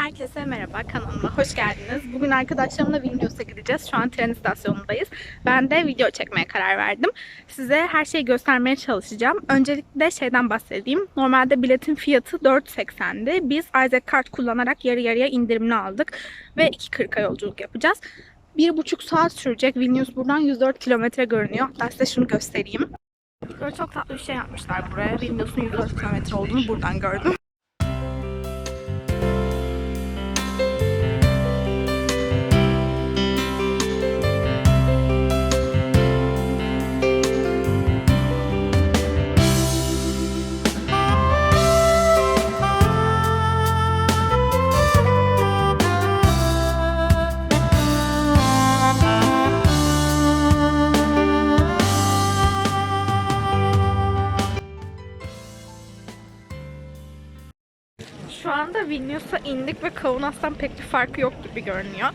Herkese merhaba kanalıma hoş geldiniz. Bugün arkadaşlarımla Vilnius'a gideceğiz. Şu an tren istasyonundayız. Ben de video çekmeye karar verdim. Size her şeyi göstermeye çalışacağım. Öncelikle şeyden bahsedeyim. Normalde biletin fiyatı 4.80'di. Biz Isaac Kart kullanarak yarı yarıya indirimli aldık. Ve 2.40'a yolculuk yapacağız. Bir buçuk saat sürecek. Vilnius buradan 104 kilometre görünüyor. Hatta size şunu göstereyim. Böyle çok tatlı bir şey yapmışlar buraya. Vilnius'un 104 kilometre olduğunu buradan gördüm. Şu anda Vilnius'a indik ve Kaunas'tan pek bir farkı yok gibi görünüyor.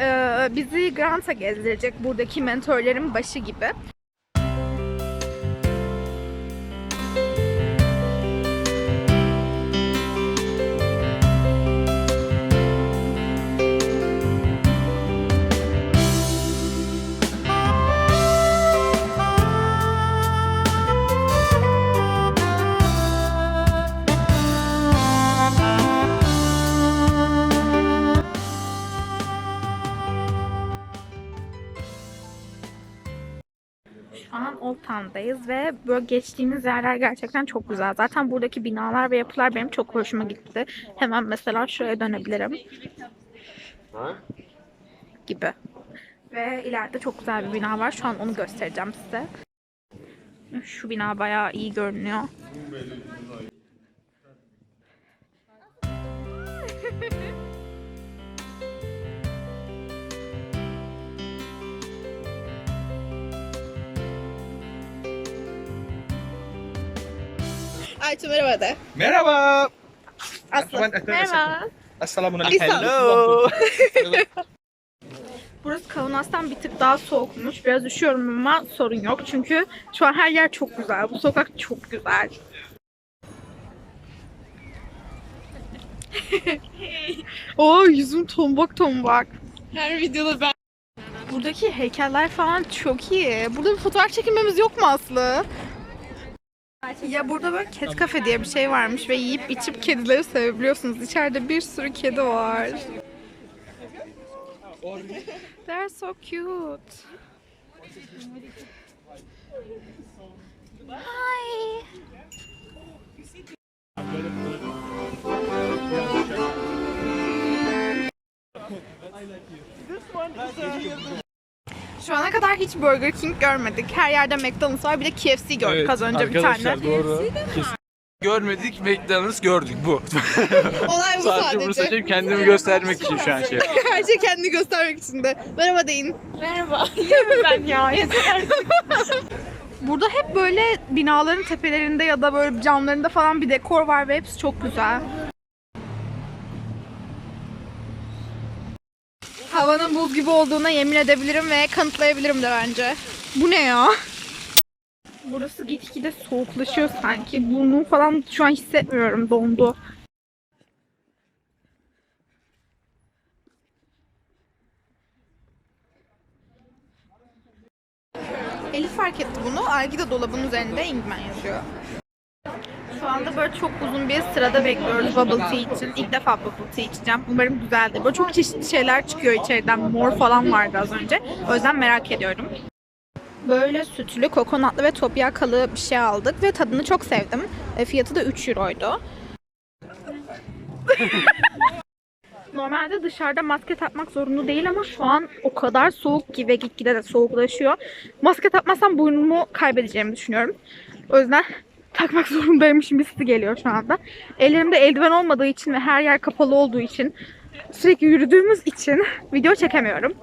Ee, bizi Grant'a gezdirecek buradaki mentorların başı gibi. Town'dayız ve böyle geçtiğimiz yerler gerçekten çok güzel. Zaten buradaki binalar ve yapılar benim çok hoşuma gitti. Hemen mesela şuraya dönebilirim. Gibi. Ve ileride çok güzel bir bina var. Şu an onu göstereceğim size. Şu bina bayağı iyi görünüyor. Ayça merhaba de. Merhaba. Aslı. Merhaba. Esselamun Hello. Burası Kaunas'tan bir tık daha soğukmuş. Biraz üşüyorum ama sorun yok. Çünkü şu an her yer çok güzel. Bu sokak çok güzel. Oo yüzüm tombak tombak. Her videoda ben Buradaki heykeller falan çok iyi. Burada bir fotoğraf çekilmemiz yok mu Aslı? Ya burada böyle cat cafe diye bir şey varmış ve yiyip içip kedileri sevebiliyorsunuz. İçeride bir sürü kedi var. They're so cute. Hi. Şu ana kadar hiç Burger King görmedik. Her yerde McDonald's var. Bir de KFC gördük az önce bir tane. doğru. Görmedik McDonald's gördük bu. olay bu Sadece sadece. bunu seçeyim kendimi göstermek için şu an şey. Her şey kendini göstermek için de. Merhaba deyin. Merhaba. ben ya yeter. Burada hep böyle binaların tepelerinde ya da böyle camlarında falan bir dekor var ve hepsi çok güzel. Havanın buz gibi olduğuna yemin edebilirim ve kanıtlayabilirim de bence. Bu ne ya? Burası gitgide soğuklaşıyor sanki. Burnum falan şu an hissetmiyorum. Dondu. Elif fark etti bunu. Algida dolabının üzerinde Ingman yazıyor. Anda böyle çok uzun bir sırada bekliyoruz bubble tea için. İlk defa bubble tea içeceğim. Umarım güzeldir. Böyle çok çeşitli şeyler çıkıyor içeriden. Mor falan vardı az önce. O yüzden merak ediyorum. Böyle sütlü, kokonatlı ve topyakalı bir şey aldık ve tadını çok sevdim. E, fiyatı da 3 euroydu. Normalde dışarıda maske takmak zorunlu değil ama şu an o kadar soğuk ki ve gitgide de soğuklaşıyor. Maske takmazsam burnumu kaybedeceğimi düşünüyorum. O yüzden takmak zorundaymışım hissi geliyor şu anda. Ellerimde eldiven olmadığı için ve her yer kapalı olduğu için sürekli yürüdüğümüz için video çekemiyorum.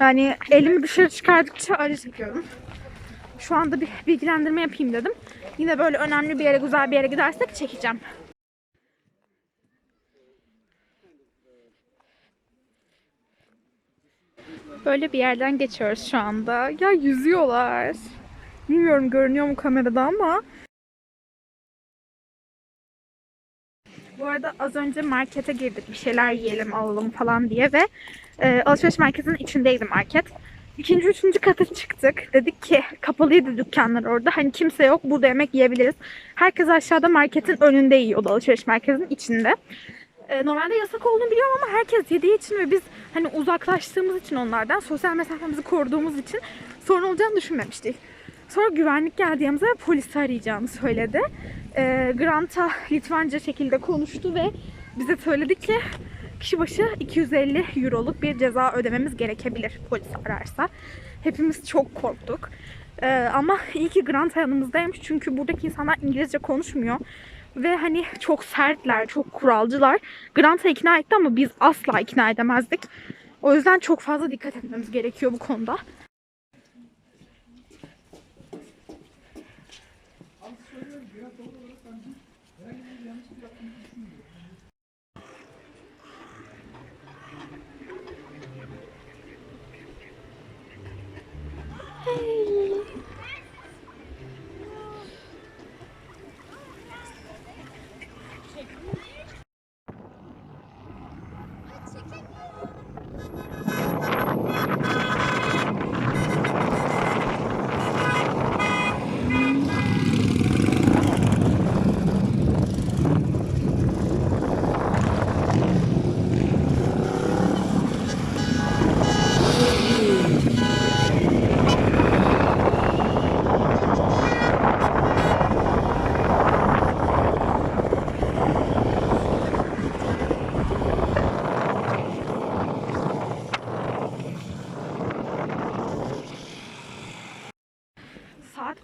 Yani elimi dışarı çıkardıkça acı çekiyorum. Şu anda bir bilgilendirme yapayım dedim. Yine böyle önemli bir yere, güzel bir yere gidersek çekeceğim. Böyle bir yerden geçiyoruz şu anda. Ya yüzüyorlar. Bilmiyorum görünüyor mu kamerada ama. Bu arada az önce markete girdik bir şeyler yiyelim alalım falan diye ve e, alışveriş merkezinin içindeydi market. İkinci, üçüncü kata çıktık. Dedik ki kapalıydı dükkanlar orada. Hani kimse yok burada yemek yiyebiliriz. Herkes aşağıda marketin önünde yiyordu alışveriş merkezinin içinde. E, normalde yasak olduğunu biliyorum ama herkes yediği için ve biz hani uzaklaştığımız için onlardan sosyal mesafemizi koruduğumuz için sorun olacağını düşünmemiştik. Sonra güvenlik geldi yanımıza ve polisi arayacağını söyledi. E, Grant'a Litvanca şekilde konuştu ve bize söyledi ki kişi başı 250 euroluk bir ceza ödememiz gerekebilir polis ararsa. Hepimiz çok korktuk. E, ama iyi ki Grant yanımızdaymış çünkü buradaki insanlar İngilizce konuşmuyor. Ve hani çok sertler, çok kuralcılar. Grant'a ikna etti ama biz asla ikna edemezdik. O yüzden çok fazla dikkat etmemiz gerekiyor bu konuda. biraz. Hey.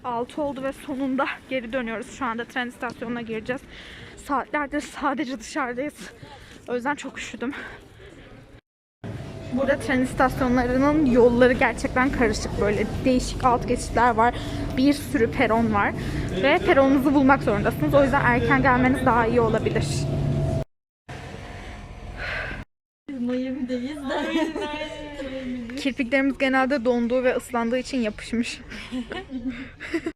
6 oldu ve sonunda geri dönüyoruz. Şu anda tren istasyonuna gireceğiz. Saatlerdir sadece dışarıdayız. O yüzden çok üşüdüm. Burada tren istasyonlarının yolları gerçekten karışık böyle değişik alt geçitler var. Bir sürü peron var ve peronunuzu bulmak zorundasınız. O yüzden erken gelmeniz daha iyi olabilir. Miami'deyiz de. Kirpiklerimiz genelde donduğu ve ıslandığı için yapışmış.